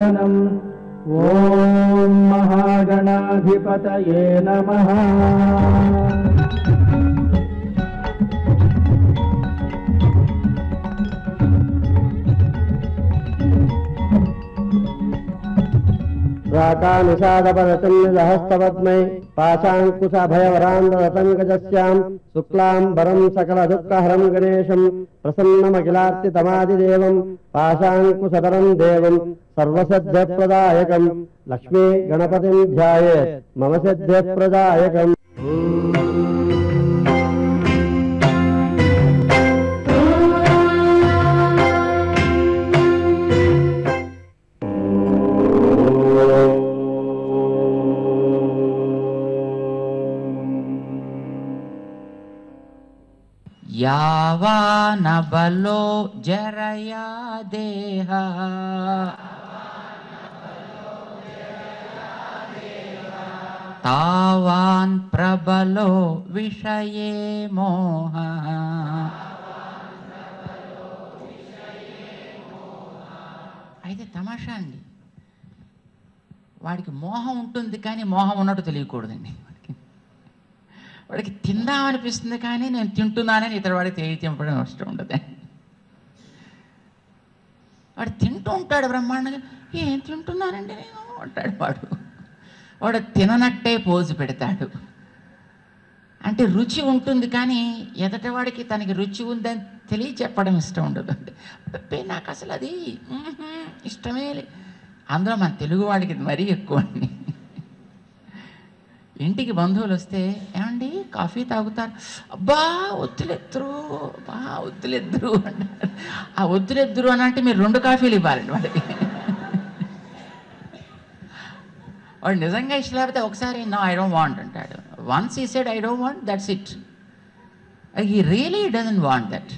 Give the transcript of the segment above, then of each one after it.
ॐ महागणाधिपतये नमः। प्राकानिषादपदसन्निधहस्तपद्मै पाशाङ्कुशभयवरान्द्रतङ्गजस्याम् शुक्लाम्बरम् गणेश प्रसन्नमखिलातमादिदेव प्रसन्नमखिलार्तितमादिदेवम् पाशाङ्कुशतरम् देवम् सर्वसिद्ध्यप्रदायकम् लक्ष्मी गणपति ध्या मम सिद्ध्यप्रदायकम्। సిద్ధ్యప్రదాయకం యావానబలో జరయా దేహ. తావాన్ ప్రబలో విషయే మోహ. అయితే తమాషా అండి. వాడికి మోహం ఉంటుంది కానీ మోహం ఉన్నట్టు తెలియకూడదండి. వాడికి తిందామనిపిస్తుంది కానీ నేను తింటున్నానని ఇతర వాడికి తెలియచెంపడం అవసరం ఉండదు. వాడు తింటూ ఉంటాడు బ్రహ్మాండంగా. ఏం తింటున్నానండి నేను? అంటాడు వాడు. వాడు తిననట్టే పోజు పెడతాడు. అంటే రుచి ఉంటుంది కానీ ఎదటివాడికి తనకి రుచి ఉందని తెలియ చెప్పడం ఇష్టం ఉండదు. అంటే నాకు అసలు అది ఇష్టమే అందులో మన తెలుగు వాడికి మరీ ఎక్కువ అండి. ఇంటికి బంధువులు వస్తే ఏమండి కాఫీ తాగుతారు? అబ్బా ఒత్తులెత్తురు అబ్బా ఒత్తులెద్దురు అంటారు. ఆ ఒత్తులెద్దురు అని అంటే మీరు రెండు కాఫీలు ఇవ్వాలండి వాడికి వాడు నిజంగా ఇష్టం లేకపోతే ఒకసారి నో ఐ డోంట్ వాంట్ అంటాడు. Once he said I don't want that's it he really doesn't want that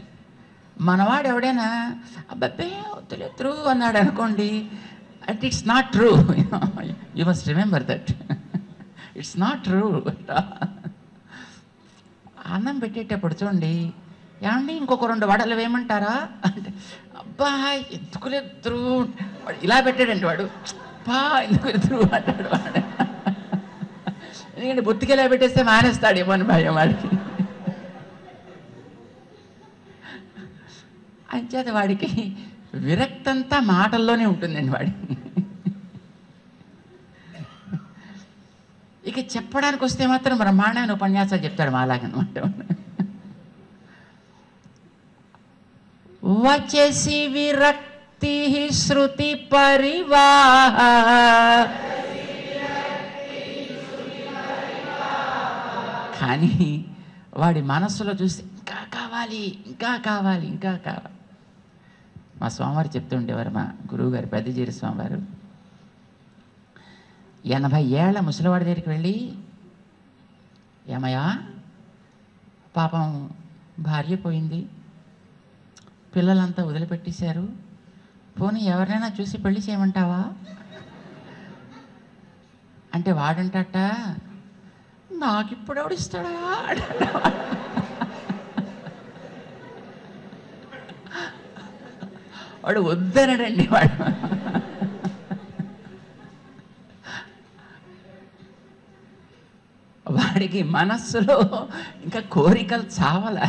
మనవాడు ఎవడైనా అబ్బాబ్బే వద్దులెత్తురు అన్నాడు అనుకోండి at it's not true you must remember that it's not true అన్నం పెట్టేటప్పుడు చూడండి ఏమండి ఇంకొక రెండు వడలు వేయమంటారా? అంటే అబ్బా ఎందుకు లేదు ఇలా పెట్టాడంటే వాడు. అబ్బా ఎందుకు లేదు అంటాడు వాడు. ఎందుకంటే బొత్తికి ఇలా పెట్టేస్తే మానేస్తాడేమో అని భయం వాడికి. అంచేత వాడికి విరక్తంతా మాటల్లోనే ఉంటుందండి వాడికి ఇక చెప్పడానికి వస్తే మాత్రం బ్రహ్మాండమైన ఉపన్యాసాలు చెప్తాడు మాలాగనమాట వచ్చేసి విరక్తి శృతి పరివాహ. కానీ వాడి మనస్సులో చూస్తే ఇంకా కావాలి ఇంకా కావాలి ఇంకా కావాలి. మా స్వామివారు చెప్తుండేవారు మా గురువుగారు పెద్దజీరి స్వామివారు. ఎనభై ఏళ్ళ ముసలివాడి దగ్గరికి వెళ్ళి ఏమయ్యా పాపం భార్య పోయింది. పిల్లలంతా వదిలిపెట్టేశారు. పోనీ ఎవరినైనా చూసి పెళ్ళి చేయమంటావా? అంటే వాడంటట నాకు ఇప్పుడు ఎవడిస్తాడా? వాడు వద్దనడండి వాడు. వాడికి మనస్సులో ఇంకా కోరికలు చావల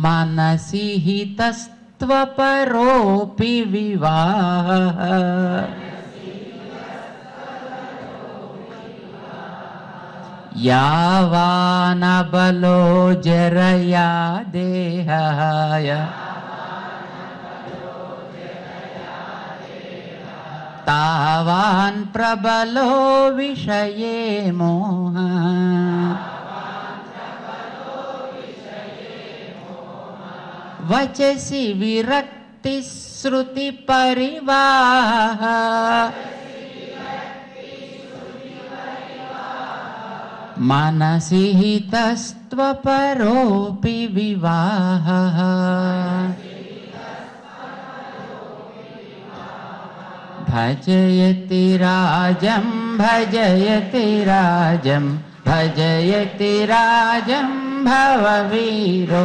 మనసి హితస్త్వపరోపి వివాహ యావానబలో జరయా దేహాయ తావాన్ ప్రబలో విషయే మోహ వచసి విరక్తి శృతి పరివాహ మనసి హితస్త్వపరోపి भजयति राजं भजयति राजं भजयति राजं भववीरो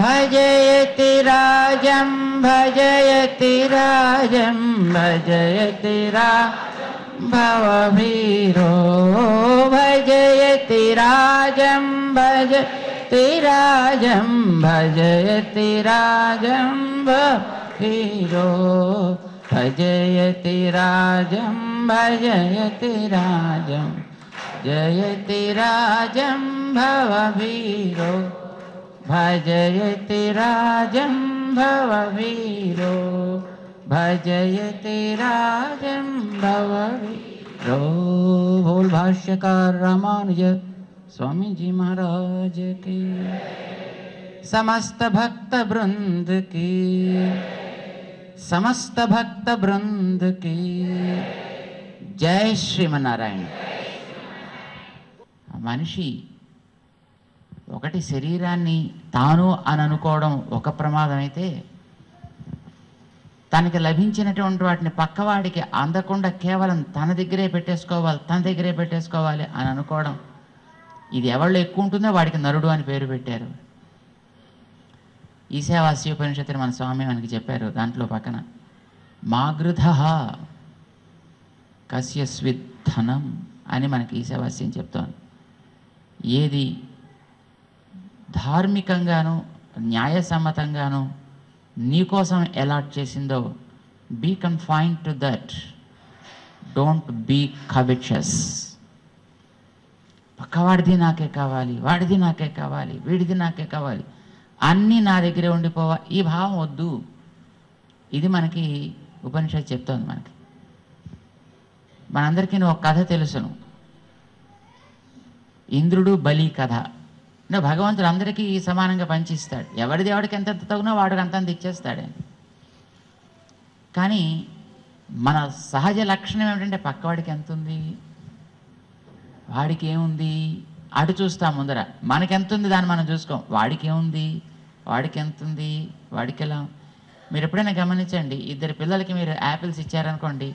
भजयति राजं भजयति राजं भजयति रा भवरो भजयति राजं भजति राजं भजयति राजं भीरो भजयति राजं भजयति राजं। जयति राजं भववीरो भजयति राजं भववीरो भजयति राजं भववीरो भूल भाष्यकार रामानुज स्वामी जी महाराज की। समस्त भक्त वृंद की। సమస్త భక్త బృందకి జై శ్రీమన్నారాయణ. మనిషి ఒకటి శరీరాన్ని తాను అని అనుకోవడం ఒక ప్రమాదం అయితే తనకి లభించినటువంటి వాటిని పక్కవాడికి అందకుండా కేవలం తన దగ్గరే పెట్టేసుకోవాలి తన దగ్గరే పెట్టేసుకోవాలి అని అనుకోవడం ఇది ఎవళ్ళు ఎక్కువ ఉంటుందో వాడికి నరుడు అని పేరు పెట్టారు. ఈశావాస్య ఉపనిషత్తుని మన స్వామి మనకి చెప్పారు దాంట్లో పక్కన. మాగృధ కస్యస్విద్ధనం అని మనకి ఈశావాస్యం చెప్తోంది. ఏది ధార్మికంగాను న్యాయసమ్మతంగాను నీకోసం అలాట్ చేసిందో be confine to that don't be covetous పక్కవాడిది నాకే కావాలి వాడిది నాకే కావాలి వీడిది నాకే కావాలి. అన్నీ నా దగ్గరే ఉండిపోవా? ఈ భావం వద్దు. ఇది మనకి ఉపనిషత్ చెప్తోంది మనకి. మనందరికీ ఒక కథ తెలుసును. ఇంద్రుడు బలి కథ. అంటే భగవంతుడు అందరికీ సమానంగా పంచిస్తాడు. ఎవరిది ఎవడికి ఎంత తగునో వాడికి అంతంత ఇచ్చేస్తాడని కానీ మన సహజ లక్షణం ఏమిటంటే పక్కవాడికి ఎంత ఉంది వాడికి ఏముంది? అటు చూస్తాం ముందర. మనకెంత ఉంది దాన్ని మనం చూసుకోం? వాడికి ఏముంది వాడికి ఎంత ఉంది వాడికి ఎలా మీరు ఎప్పుడైనా గమనించండి ఇద్దరు పిల్లలకి మీరు యాపిల్స్ ఇచ్చారనుకోండి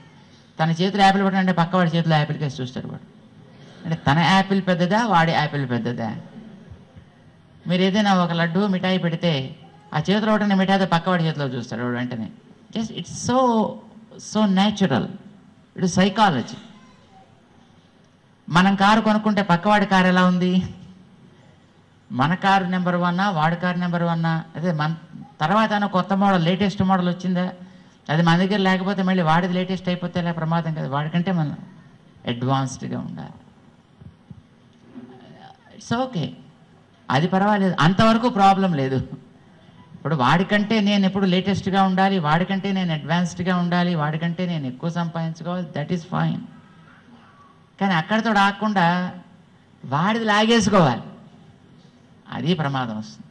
తన చేతిలో యాపిల్ పెట్టండి పక్కవాడి చేతిలో యాపిల్ కేసి చూస్తాడు వాడు. అంటే తన యాపిల్ పెద్దదా వాడి యాపిల్ పెద్దదా? మీరు ఏదైనా ఒక లడ్డు మిఠాయి పెడితే ఆ చేతిలో ఒకటి మిఠాయి పక్కవాడి చేతిలో చూస్తాడు వాడు వెంటనే. Just it's so so natural it psychology. మనం కారు కొనుక్కుంటే పక్కవాడి కారు ఎలా ఉంది? మన కారు నెంబర్ వన్నా వాడి కారు నెంబర్ వన్నా అదే మన తర్వాత కొత్త మోడల్ లేటెస్ట్ మోడల్ వచ్చిందా? అది మన దగ్గర లేకపోతే మళ్ళీ వాడిది లేటెస్ట్ అయిపోతే ఇలా ప్రమాదం కదా. వాడికంటే మనం అడ్వాన్స్డ్గా ఉండాలి. ఇట్స్ ఓకే అది పర్వాలేదు. అంతవరకు ప్రాబ్లం లేదు. ఇప్పుడు వాడికంటే నేను ఎప్పుడు లేటెస్ట్గా ఉండాలి వాడికంటే నేను అడ్వాన్స్డ్గా ఉండాలి వాడికంటే నేను ఎక్కువ సంపాదించుకోవాలి దట్ ఈస్ ఫైన్ కానీ అక్కడితో ఆగకుండా వాడిది లాగేసుకోవాలి. అది ప్రమాదం వస్తుంది.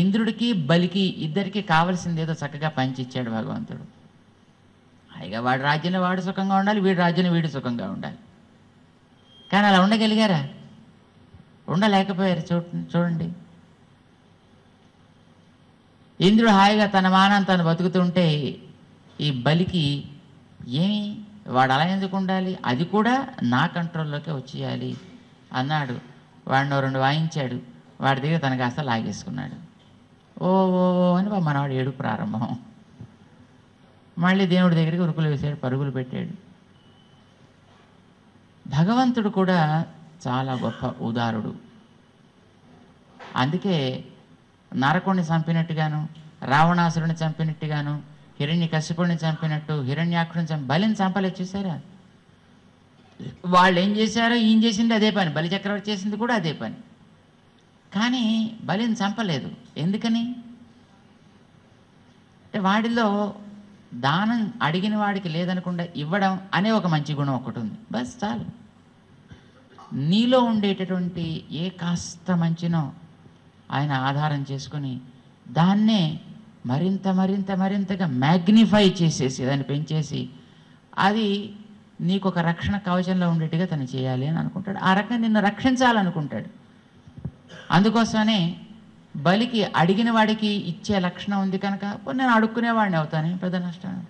ఇంద్రుడికి బలికి ఇద్దరికి కావలసింది ఏదో చక్కగా పంచిచ్చాడు భగవంతుడు. హాయిగా వాడి రాజ్యంలో వాడు సుఖంగా ఉండాలి వీడి రాజ్యంలో వీడు సుఖంగా ఉండాలి. కానీ అలా ఉండగలిగారా? ఉండలేకపోయారు చూ చూడండి. ఇంద్రుడు హాయిగా తన మానం తను బతుకుతుంటే ఈ బలికి ఏమి వాడు అలా ఎందుకు ఉండాలి? అది కూడా నా కంట్రోల్లోకే వచ్చేయాలి అన్నాడు. వాడిని రెండు వాయించాడు. వాడి దగ్గర తన కాస్త లాగేసుకున్నాడు. ఓ ఓ ఓ అని మనవాడు ఏడు ప్రారంభం. మళ్ళీ దేవుడి దగ్గరికి ఉరుకులు వేసాడు పరుగులు పెట్టాడు. భగవంతుడు కూడా చాలా గొప్ప ఉదారుడు. అందుకే నరకుణ్ణి చంపినట్టుగాను రావణాసురుని చంపినట్టుగాను హిరణ్య కశ్యపుడిని చంపినట్టు హిరణ్యాక్షుడిని చంపి బలిని చంపలేదు చూసారా వాళ్ళు ఏం చేశారో ఈయన చేసింది అదే పని. బలి చక్రవర్తి చేసింది కూడా అదే పని. కానీ బలిని చంపలేదు. ఎందుకని? అంటే వాడిలో దానం అడిగిన వాడికి లేదనకుండా ఇవ్వడం అనే ఒక మంచి గుణం ఒకటి ఉంది. బస్ చాలు. నీలో ఉండేటటువంటి ఏ కాస్త మంచినో ఆయన ఆధారం చేసుకొని దాన్నే మరింత మరింత మరింతగా మ్యాగ్నిఫై చేసేసి దాన్ని పెంచేసి అది నీకు ఒక రక్షణ కవచంలో ఉండేట్టుగా తను చేయాలి అని అనుకుంటాడు. ఆ రకంగా నిన్ను రక్షించాలనుకుంటాడు. అందుకోసమనే బలికి అడిగిన వాడికి ఇచ్చే లక్షణం ఉంది కనుక నేను అడుక్కునేవాడిని అవుతాను పెద్ద నష్టం.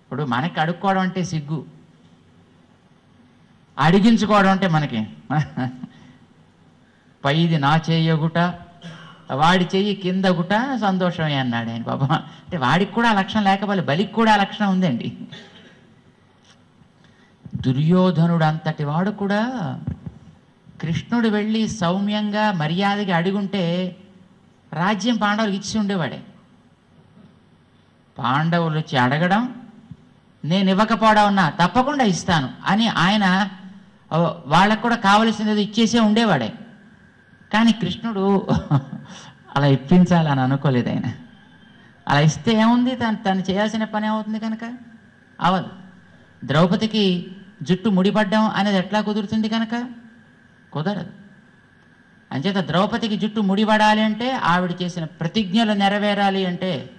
ఇప్పుడు మనకి అడుక్కోవడం అంటే సిగ్గు. అడిగించుకోవడం అంటే మనకి? పైది నా చేయగుట వాడి చెయ్యి కింద గుట సంతోషమే అన్నాడు ఆయన పాపం. అంటే వాడికి కూడా ఆ లక్షణం లేకపోలే బలికి కూడా ఆ లక్షణం ఉందండి. దుర్యోధనుడు అంతటి వాడు కూడా కృష్ణుడు వెళ్ళి సౌమ్యంగా మర్యాదగా అడుగుంటే రాజ్యం పాండవులకు ఇచ్చి ఉండేవాడే. పాండవులు వచ్చి అడగడం నేను ఇవ్వకపోవడం ఉన్నా తప్పకుండా ఇస్తాను అని ఆయన వాళ్ళకు కూడా కావలసినది ఇచ్చేసే ఉండేవాడే. కానీ కృష్ణుడు అలా ఇప్పించాలని అనుకోలేదు ఆయన. అలా ఇస్తే ఏముంది? తను తను చేయాల్సిన పని ఏమవుతుంది కనుక? అవదు. ద్రౌపదికి జుట్టు ముడిపడ్డం అనేది ఎట్లా కుదురుతుంది కనుక? కుదరదు. అంచేత ద్రౌపదికి జుట్టు ముడిపడాలి అంటే ఆవిడ చేసిన ప్రతిజ్ఞలు నెరవేరాలి అంటే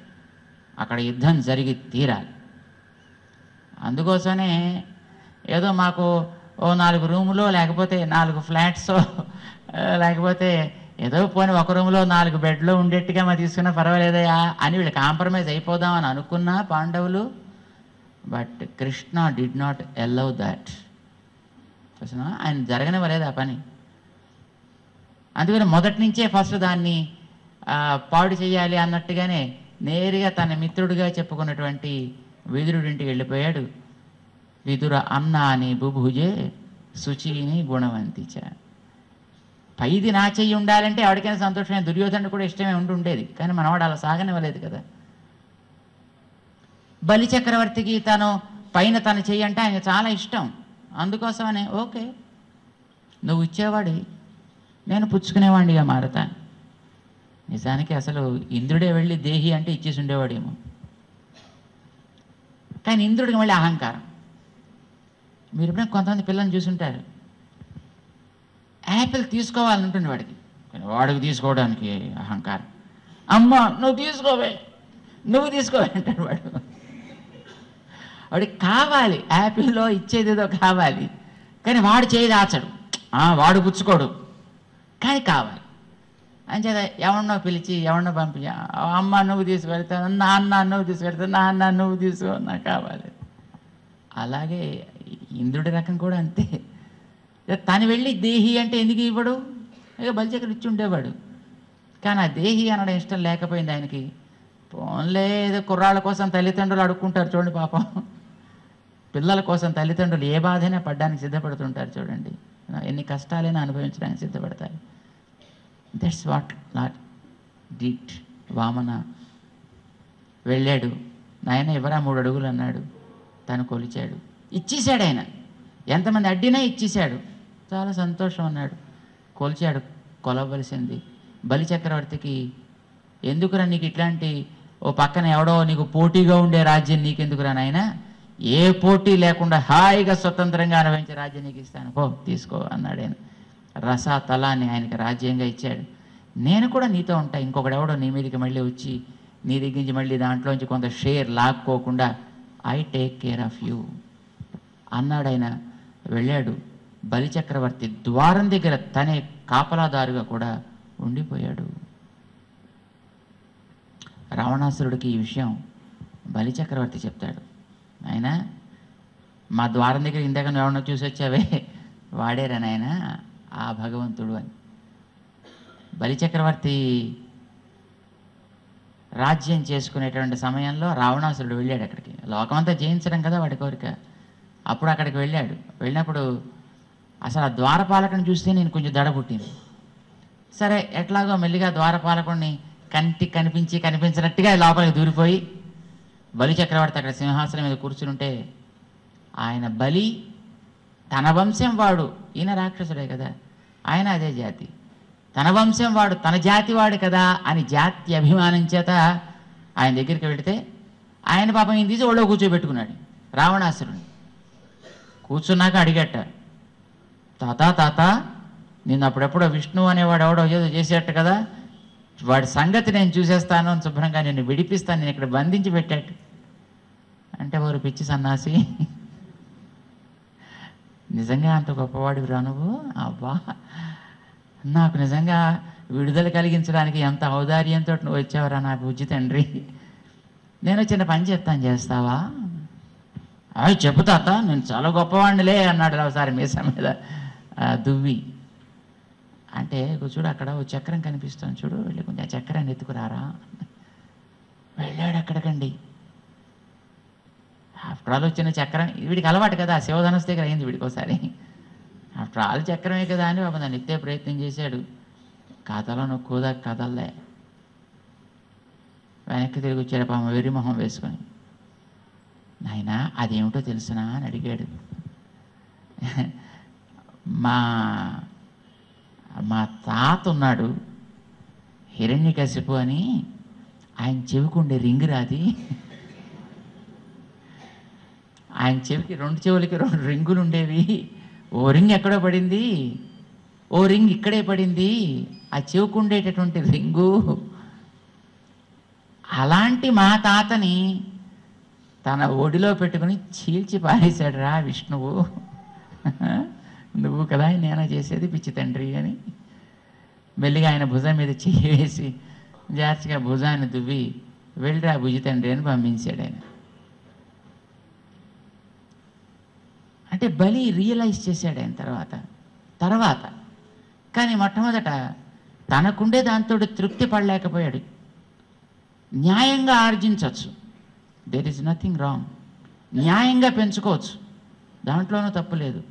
అక్కడ యుద్ధం జరిగి తీరాలి. అందుకోసమే ఏదో మాకు ఓ నాలుగు రూములో లేకపోతే నాలుగు ఫ్లాట్స్ లేకపోతే ఏదో పోనీ ఒక రూమ్లో నాలుగు బెడ్లో ఉండేట్టుగా మా తీసుకున్నా పర్వాలేదయా అని వీళ్ళు కాంప్రమైజ్ అయిపోదాం అని అనుకున్నా పాండవులు. But Krishna did not allow that ఆయన జరగనివ్వలేదు ఆ పని. అందుకని మొదటి నుంచే ఫస్ట్ దాన్ని పాడు చేయాలి అన్నట్టుగానే నేరుగా తన మిత్రుడిగా చెప్పుకున్నటువంటి విదురుడింటికి వెళ్ళిపోయాడు. విదుర అన్న అని బుభుజే శుచిని గుణవంతిచ. పైది నా చెయ్యి ఉండాలంటే ఎవరికైనా సంతోషమే దుర్యోధనుడు కూడా ఇష్టమే ఉండి ఉండేది. కానీ మనవాడు అలా సాగనివ్వలేదు కదా. బలి చక్రవర్తికి తను పైన తన చెయ్యి అంటే ఆయన చాలా ఇష్టం. అందుకోసమనే ఓకే. నువ్వు ఇచ్చేవాడి. నేను పుచ్చుకునేవాడిగా మారతాను నిజానికి అసలు ఇంద్రుడే వెళ్ళి దేహి అంటే ఇచ్చేసి ఉండేవాడేమో. కానీ ఇంద్రుడికి మళ్ళీ అహంకారం. మీరు ఎప్పుడైనా కొంతమంది పిల్లల్ని చూసుంటారు. యాపిల్ తీసుకోవాలంటుంది వాడికి. వాడికి తీసుకోవడానికి అహంకారం. అమ్మ నువ్వు తీసుకోవే నువ్వు తీసుకోవే అంటాడు వాడు. వాడికి కావాలి యాపిల్లో ఇచ్చేది ఏదో కావాలి. కానీ వాడు చేయి దాచడు. వాడు పుచ్చుకోడు కానీ కావాలి. అంచేత ఎవరినో పిలిచి ఎవరినో పంపించి అమ్మ నువ్వు తీసుకెళ్తాను నాన్న నువ్వు తీసుకెళ్తాను నాన్న నువ్వు తీసుకో నాకు కావాలి. అలాగే ఇంద్రుడి రకం కూడా అంతే. తను వెళ్ళి దేహి అంటే ఎందుకు ఇవ్వడు? ఇక బలిచక్ర ఇచ్చి ఉండేవాడు. కానీ ఆ దేహి అనడం ఇష్టం లేకపోయింది ఆయనకి. పోన్లే ఏదో కుర్రాళ్ళ కోసం తల్లిదండ్రులు అడుక్కుంటారు చూడండి పాపం. పిల్లల కోసం తల్లిదండ్రులు ఏ బాధైనా పడ్డానికి సిద్ధపడుతుంటారు చూడండి. ఎన్ని కష్టాలైనా అనుభవించడానికి సిద్ధపడతారు. That's what not did Vamana వెళ్ళాడు. నాయన ఇవ్వరా? మూడు అడుగులు అన్నాడు. తను కొలిచాడు. ఇచ్చేశాడు ఆయన. ఎంతమంది అడ్డినా ఇచ్చేశాడు. చాలా సంతోషం అన్నాడు. కొలిచాడు కొలవలసింది. బలి చక్రవర్తికి ఎందుకురా నీకు ఇట్లాంటి ఓ పక్కన ఎవడో నీకు పోటీగా ఉండే రాజ్యం నీకెందుకురా నాయన? ఏ పోటీ లేకుండా హాయిగా స్వతంత్రంగా అనుభవించే రాజ్యం నీకు ఇస్తాను. పో తీసుకో అన్నాడు ఆయన. రస తలాన్ని ఆయనకి రాజ్యంగా ఇచ్చాడు. నేను కూడా నీతో ఉంటా. ఇంకొకడెవడో నీ మీదకి మళ్ళీ వచ్చి నీ దగ్గర నుంచి మళ్ళీ దాంట్లోంచి కొంత share లాక్కోకుండా I take care of you అన్నాడు ఆయన వెళ్ళాడు. బలిచక్రవర్తి ద్వారం దగ్గర తనే కాపలాదారుగా కూడా ఉండిపోయాడు. రావణాసురుడికి ఈ విషయం బలిచక్రవర్తి చెప్తాడు. ఆయన మా ద్వారం దగ్గర ఇందాక నువ్వు చూసి వచ్చావే? వాడేరా నాయన? ఆ భగవంతుడు అని. బలిచక్రవర్తి రాజ్యం చేసుకునేటువంటి సమయంలో రావణాసురుడు వెళ్ళాడు అక్కడికి. లోకమంతా జయించడం కదా వాడి కోరిక. అప్పుడు అక్కడికి వెళ్ళాడు. వెళ్ళినప్పుడు అసలు ఆ ద్వారపాలకుని చూస్తే నేను కొంచెం దడ పుట్టింది. సరే ఎట్లాగో మెల్లిగా ద్వారపాలకుడిని కంటి కనిపించి కనిపించినట్టుగా లోపలికి దూరిపోయి బలి చక్రవర్తి అక్కడ సింహాసనం మీద కూర్చునింటే ఆయన బలి తన వంశం వాడు. ఈయన రాక్షసుడే కదా. ఆయన అదే జాతి. తన వంశం వాడు తన జాతి వాడు కదా అని జాతి అభిమానం చేత ఆయన దగ్గరికి వెళితే ఆయన పాపం ఈయన తీసి ఒళ్ళో కూర్చోబెట్టుకున్నాడు రావణాసురుని కూర్చున్నాక అడిగట్ట తాత తాత నిన్ను అప్పుడెప్పుడో విష్ణు అనేవాడు ఎవడో ఏదో చేసేట కదా. వాడి సంగతి నేను చూసేస్తాను అని శుభ్రంగా నిన్ను విడిపిస్తాను నేను ఇక్కడ బంధించి పెట్టాడు అంటే వారు పిచ్చి సన్నాసి. నిజంగా అంత గొప్పవాడివిరా నువ్వు? అబ్బా నాకు నిజంగా విడుదల కలిగించడానికి ఎంత ఔదార్యంతో నువ్వు వచ్చావురా నా బుజ్జి తండ్రి. నేను చిన్న పని చెప్తాను చేస్తావా? అవి చెప్పు తాత నేను చాలా గొప్పవాడినిలే అన్నాడు ఒకసారి మీస మీద. దువ్వి. అంటే చూడు అక్కడ ఓ చక్రం కనిపిస్తుంది చూడు. వెళ్ళి కొంచెం ఆ చక్రాన్ని ఎత్తుకురారా. వెళ్ళాడు అక్కడికండి. ఆఫ్టర్ ఆల్ వచ్చిన చక్రం వీడికి అలవాటు కదా శివధనస్ దగ్గర అయింది వీడికి ఒకసారి ఆఫ్టర్ ఆల్ చక్రమే కదా అని పాపం దాన్ని ఎత్తే ప్రయత్నం చేశాడు. కథలో కూదా కదల్లే వెనక్కి తిరిగి వచ్చాడు పాపం వెర్రి మొహం వేసుకొని. నాయనా అదేమిటో తెలుసునా? అని అడిగాడు. మా మా తాత ఉన్నాడు హిరణ్యకశిపు అని ఆయన చెవికుండే రింగ్ రాది. ఆయన చెవికి రెండు చెవులకి రెండు రింగులు ఉండేవి. ఓ రింగ్ ఎక్కడో పడింది ఓ రింగ్ ఇక్కడే పడింది ఆ చెవికి ఉండేటటువంటి రింగు. అలాంటి మా తాతని తన ఒడిలో పెట్టుకుని చీల్చి పారేశాడు రా విష్ణువు. నువ్వు కదా నేను చేసేది పిచ్చి తండ్రి అని. మెల్లిగా ఆయన భుజం మీద చేసి జాగ్రత్తగా భుజాన్ని దువ్వి వెళ్ళిరా భుజి తండ్రి అని పంపించాడు ఆయన. అంటే బలి రియలైజ్ చేశాడు ఆయన తర్వాత. తర్వాత. కానీ మొట్టమొదట తనకుండే దాంతో తృప్తి పడలేకపోయాడు. న్యాయంగా ఆర్జించవచ్చు. దెర్ ఇస్ నథింగ్ రాంగ్ న్యాయంగా పెంచుకోవచ్చు. దాంట్లోనూ తప్పు లేదు.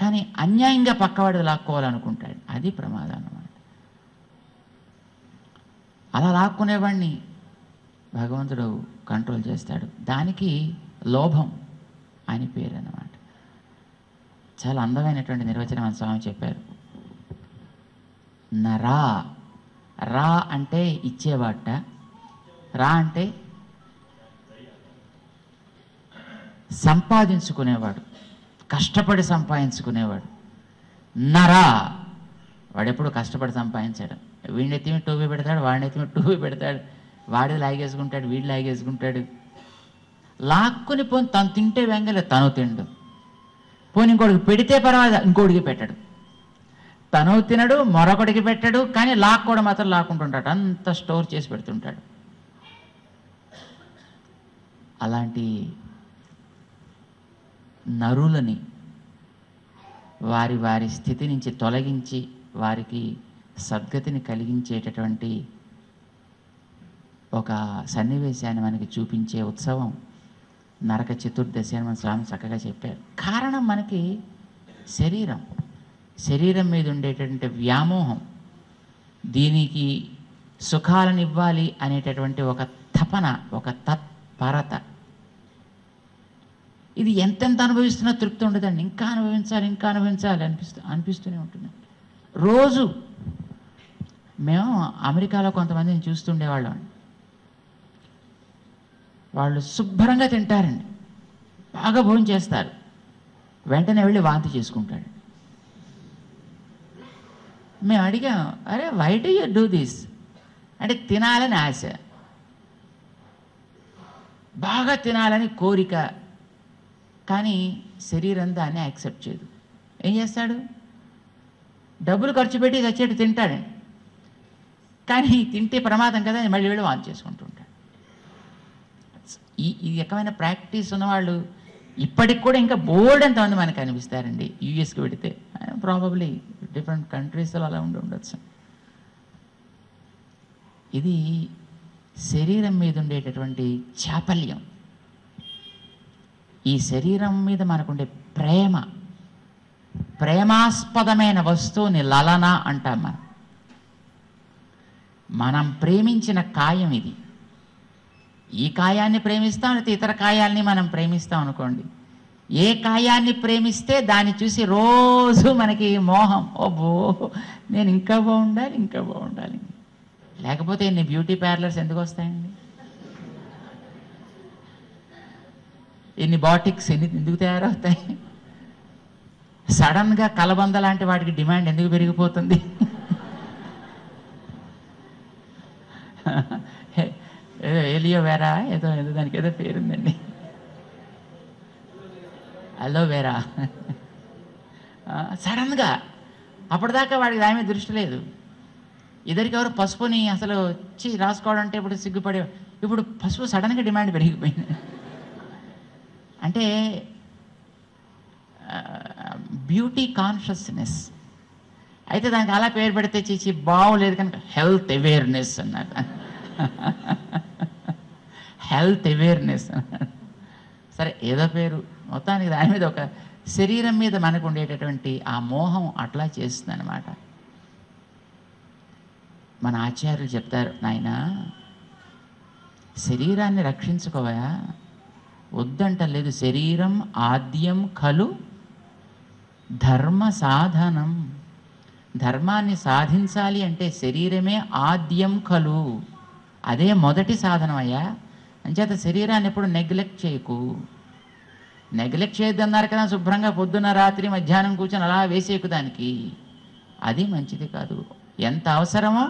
కానీ అన్యాయంగా పక్కవాడు లాక్కోవాలనుకుంటాడు. అది ప్రమాదం అన్నమాట. అలా లాక్కునేవాడిని భగవంతుడు కంట్రోల్ చేస్తాడు. దానికి లోభం అని పేరు అన్నమాట. చాలా అందమైనటువంటి నిర్వచనం స్వామి చెప్పారు. నరా రా అంటే ఇచ్చేవాట రా అంటే సంపాదించుకునేవాడు. కష్టపడి సంపాదించుకునేవాడు. నరా! వాడెప్పుడు కష్టపడి సంపాదించాడు. వీడిని ఎత్తిమి టూబీ పెడతాడు వాడిని ఎత్తిమి టూబీ పెడతాడు. వాడి లాగేసుకుంటాడు వీడు లాగేసుకుంటాడు. లాక్కుని పోని తను తింటే వెంగలే తను తిండు. పోని ఇంకోటికి పెడితే పర్వాలేదు ఇంకోటికి పెట్టడు. తను తినడు మరొకటికి పెట్టడు కానీ లాక్కోవడం మాత్రం లాక్కుంటుంటాడు. అంత స్టోర్ చేసి పెడుతుంటాడు. అలాంటి నరులని వారి వారి స్థితి నుంచి తొలగించి వారికి సద్గతిని కలిగించేటటువంటి ఒక సన్నివేశాన్ని మనకి చూపించే ఉత్సవం నరక చతుర్దశి అని మన స్వామి చక్కగా చెప్పారు. కారణం మనకి శరీరం. శరీరం మీద ఉండేటటువంటి వ్యామోహం దీనికి సుఖాలను ఇవ్వాలి అనేటటువంటి ఒక తపన ఒక తత్పరత ఇది ఎంతెంత అనుభవిస్తున్నా తృప్తి ఉండదండి. ఇంకా అనుభవించాలి ఇంకా అనుభవించాలి అనిపిస్తూ అనిపిస్తూనే ఉంటుంది. రోజు మేము అమెరికాలో కొంతమందిని చూస్తుండేవాళ్ళం. వాళ్ళు శుభ్రంగా తింటారండి. బాగా భోజనం చేస్తారు. వెంటనే వెళ్ళి వాంతి చేసుకుంటాడు. మేము అడిగాం అరే why do you do this అంటే తినాలని ఆశ. బాగా తినాలని కోరిక. కానీ శరీరం దాన్ని యాక్సెప్ట్ చేయదు. ఏం చేస్తాడు? డబ్బులు ఖర్చు పెట్టి చచ్చేటి తింటాడండి కానీ తింటే ప్రమాదం కదా అని మళ్ళీ వెళ్ళి వాన్ చేసుకుంటూ ఉంటాడు. ఈ ఈ రకమైన ప్రాక్టీస్ ఉన్నవాళ్ళు ఇప్పటికి కూడా ఇంకా బోర్డ్ ఎంతమంది మనకు అనిపిస్తారండి. యూఎస్కి పెడితే ప్రాబబ్లీ డిఫరెంట్ కంట్రీస్లో అలా ఉండి ఉండొచ్చు. ఇది శరీరం మీద ఉండేటటువంటి చాపల్యం. ఈ శరీరం మీద మనకుండే ప్రేమ ప్రేమాస్పదమైన వస్తువుని లలన అంటాం మనం. మనం ప్రేమించిన కాయం ఇది. ఈ కాయాన్ని ప్రేమిస్తాం లేకపోతే ఇతర కాయాల్ని మనం ప్రేమిస్తాం అనుకోండి. ఏ కాయాన్ని ప్రేమిస్తే దాన్ని చూసి రోజు మనకి మోహం ఓబో నేను ఇంకా బాగుండాలి ఇంకా బాగుండాలి. లేకపోతే ఇన్ని బ్యూటీ పార్లర్స్ ఎందుకు వస్తాయండి? ఎన్ని బాటిక్స్ ఎన్ని ఎందుకు తయారవుతాయి? సడన్గా కలబంద లాంటి వాటికి డిమాండ్ ఎందుకు పెరిగిపోతుంది? ఏదో ఎలియోవేరా ఏదో ఏదో దానికి ఏదో పేరుందండి. అలోవేరా సడన్గా అప్పటిదాకా వాడికి దాని మీద దృష్టి లేదు. ఇద్దరికి ఎవరు పసుపుని అసలు వచ్చి రాసుకోవడం అంటే ఇప్పుడు సిగ్గుపడే ఇప్పుడు పసుపు సడన్గా డిమాండ్ పెరిగిపోయింది. అంటే బ్యూటీ కాన్షియస్నెస్ అయితే దానికి అలా పేరు పెడితే చీచి బాగోలేదు కనుక హెల్త్ అవేర్నెస్ అన్నారు. హెల్త్ అవేర్నెస్ సరే ఏదో పేరు. మొత్తానికి దాని మీద ఒక శరీరం మీద మనకు ఉండేటటువంటి ఆ మోహం అట్లా చేస్తుంది అనమాట మన ఆచార్యులు చెప్తారు నాయనా శరీరాన్ని రక్షించుకోవయా? వద్దంట లేదు. శరీరం ఆద్యం ఖలు ధర్మ సాధనం. ధర్మాన్ని సాధించాలి అంటే శరీరమే ఆద్యం ఖలు. అదే మొదటి సాధనం అయ్యా. అంచేత శరీరాన్ని ఎప్పుడు నెగ్లెక్ట్ చేయకు. నెగ్లెక్ట్ చేయొద్దన్నారు కదా శుభ్రంగా పొద్దున్న రాత్రి మధ్యాహ్నం కూర్చొని అలా వేసేయకు దానికి. అది మంచిది కాదు. ఎంత అవసరమో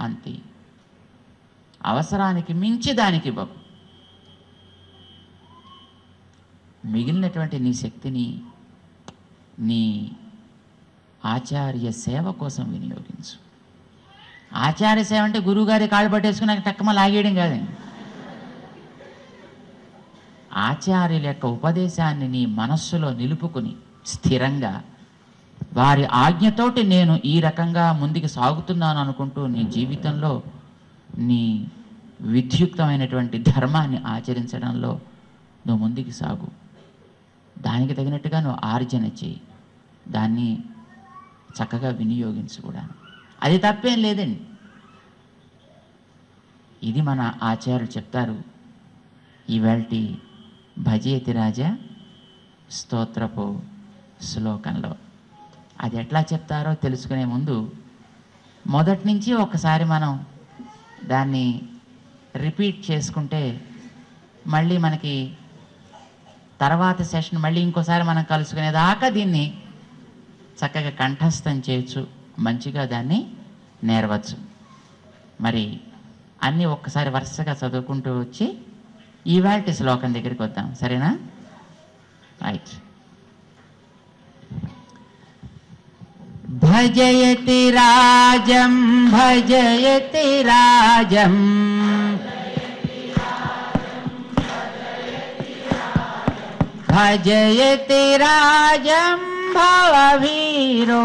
అంతే. అవసరానికి మించి దానికి ఇవ్వకు మిగిలినటువంటి నీ శక్తిని నీ ఆచార్య సేవ కోసం వినియోగించు. ఆచార్య సేవ అంటే గురువుగారి కాళ్ళు పట్టేసుకుని నాకు టక్కమ లాగేయడం కాదండి ఆచార్యుల యొక్క ఉపదేశాన్ని నీ మనస్సులో నిలుపుకుని స్థిరంగా వారి ఆజ్ఞతోటి నేను ఈ రకంగా ముందుకు సాగుతున్నాను అనుకుంటూ నీ జీవితంలో నీ విద్యుక్తమైనటువంటి ధర్మాన్ని ఆచరించడంలో నువ్వు ముందుకు సాగు. దానికి తగినట్టుగా నువ్వు ఆర్జన చేయి. దాన్ని చక్కగా వినియోగించు కూడా అది తప్పేం లేదండి. ఇది మన ఆచార్యులు చెప్తారు ఈవేళటి భజేతి రాజా స్తోత్రపు శ్లోకంలో. అది ఎట్లా చెప్తారో తెలుసుకునే ముందు మొదటి నుంచి ఒకసారి మనం దాన్ని రిపీట్ చేసుకుంటే మళ్ళీ మనకి తర్వాత సెషన్ మళ్ళీ ఇంకోసారి మనం కలుసుకునేదాకా దీన్ని చక్కగా కంఠస్థం చేయొచ్చు మంచిగా దాన్ని నేర్వచ్చు. మరి అన్నీ ఒక్కసారి వరుసగా చదువుకుంటూ వచ్చి ఈవాల్టి శ్లోకం దగ్గరికి వద్దాం. సరేనా? రైట్ భజయతి రాజం భజయతి రాజం. భజయతి రాజం భవవీరో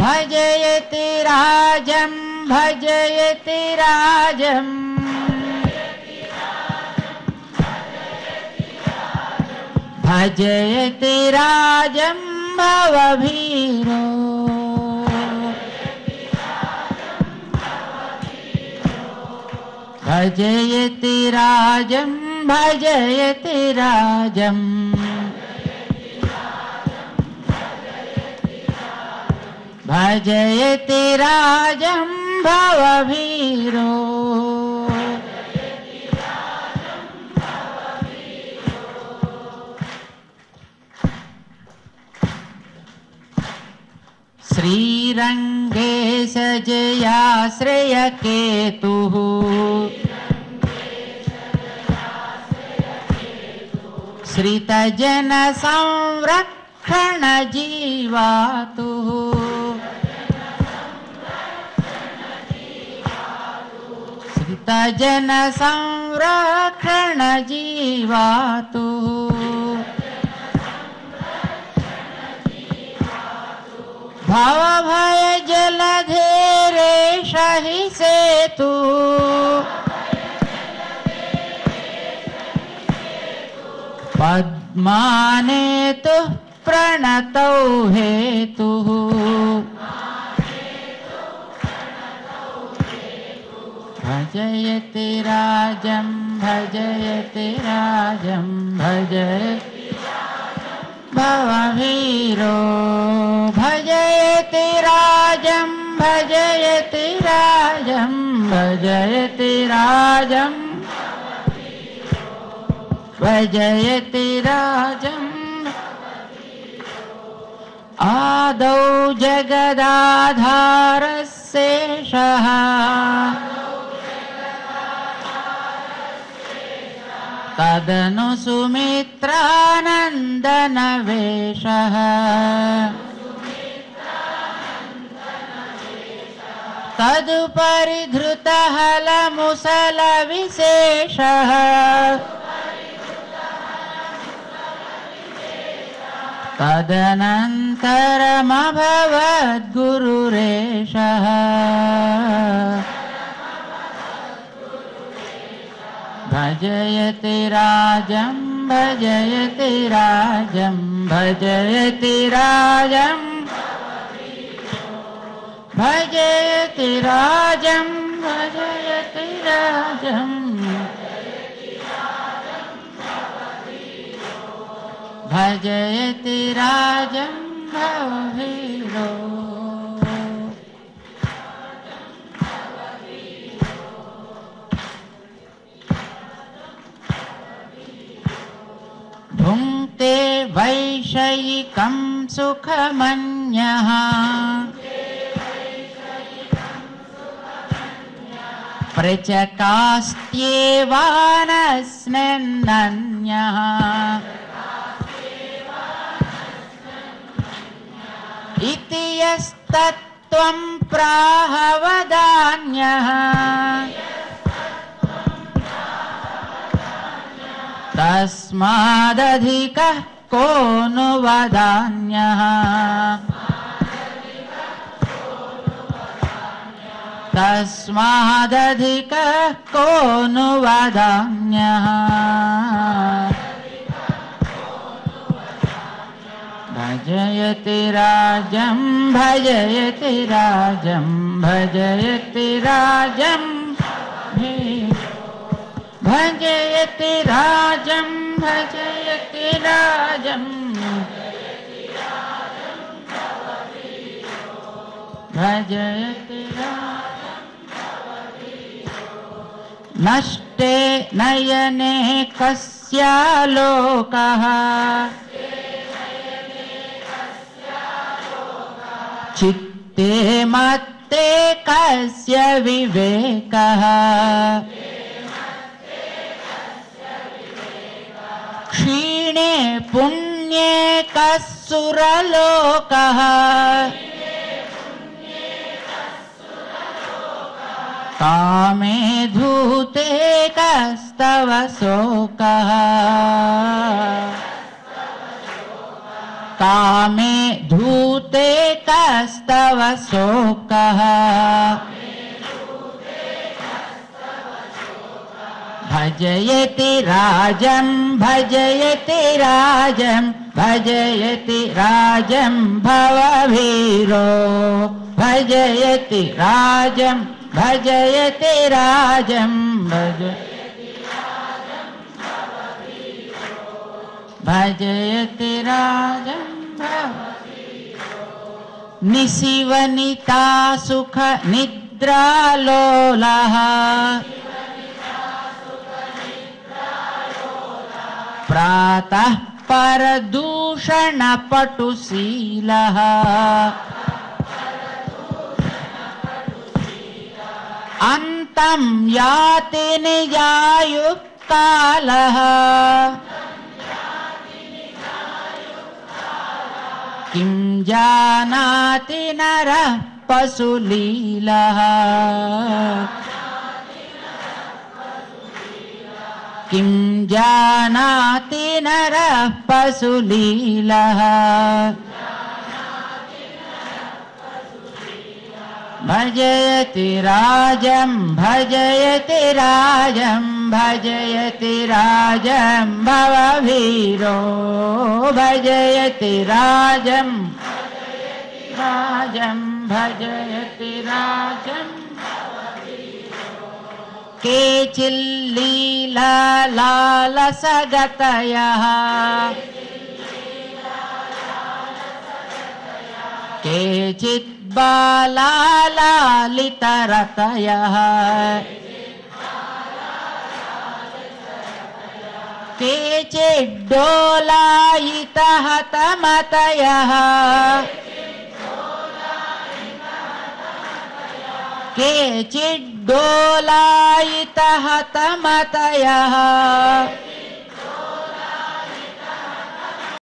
భజయతి రాజం భజయతి రాజం భజయతి రాజం భవభీరో भजयति राजं भजयति राजम् भजयति राजं भवभीरो। श्रीरङ्गे सजयाश्रयकेतुः श्रितजनसंरक्षणजीवातुः श्रितजनसंरक्षणजीवातुः भवभयजलधेरे शहि सेतु। पद्मानेतुः प्रणतौ हेतुः। भजयति राजं भजयति राजं, भजयति भववीरो भजयति राजं भजयति राजं भजयति राजं। भजयति राजम् आदौ जगदाधारशेषः तदनु सुमित्रानन्दनवेशः। तदुपरि धृतहलमुसलविशेषः। तदनन्तरमभवद्गुरुरेशः भजयति राजं भजयति राजं भजयति राजं। भजयति राजं भजयति राजम् भजयति राजं भवभीरो भुङ्क्ते वैषयिकं सुखमन्यः। प्रचकास्त्येवानस्मिन्नन्यः इति यस्तत्त्वं प्राहवदान्यः तस्मादधिकः को नु वदान्यः तस्मादधिकः को नु वदान्यः भजयति राजं भजयति राजं भजयति राजं। भजयति राजं भजयति राजं। भजयति राजं, नष्टे नयने कस्यालोकः चित्ते मत्ते कस्य विवेकः। क्षीणे पुण्ये कः सुरलोकः कामे धूते कस्तव शोकः। कामे धूते कस्तव शोकः। भजयति राजं भजयति राजं भजयति राजं भववीरो भजयति राजं भजयति राजं, भज भजयति राजं निशिवनिता सुख निद्रालोलः प्रातः परदूषणपटुशीलः अन्तं याति निजायुक्कालः किं जानाति नरः पशुलीलः किं जानाति नरः पशुलीलः भजयति राजं भजयति राजं भजयति राजं भववीरो भजयति राजं। राजं भजयति राजम् केचिल्लीला लालसगतयः। केचित् बालालितरतयः केचिड्डोलायितः तमतयः केचिड्डोलायितः तमतयः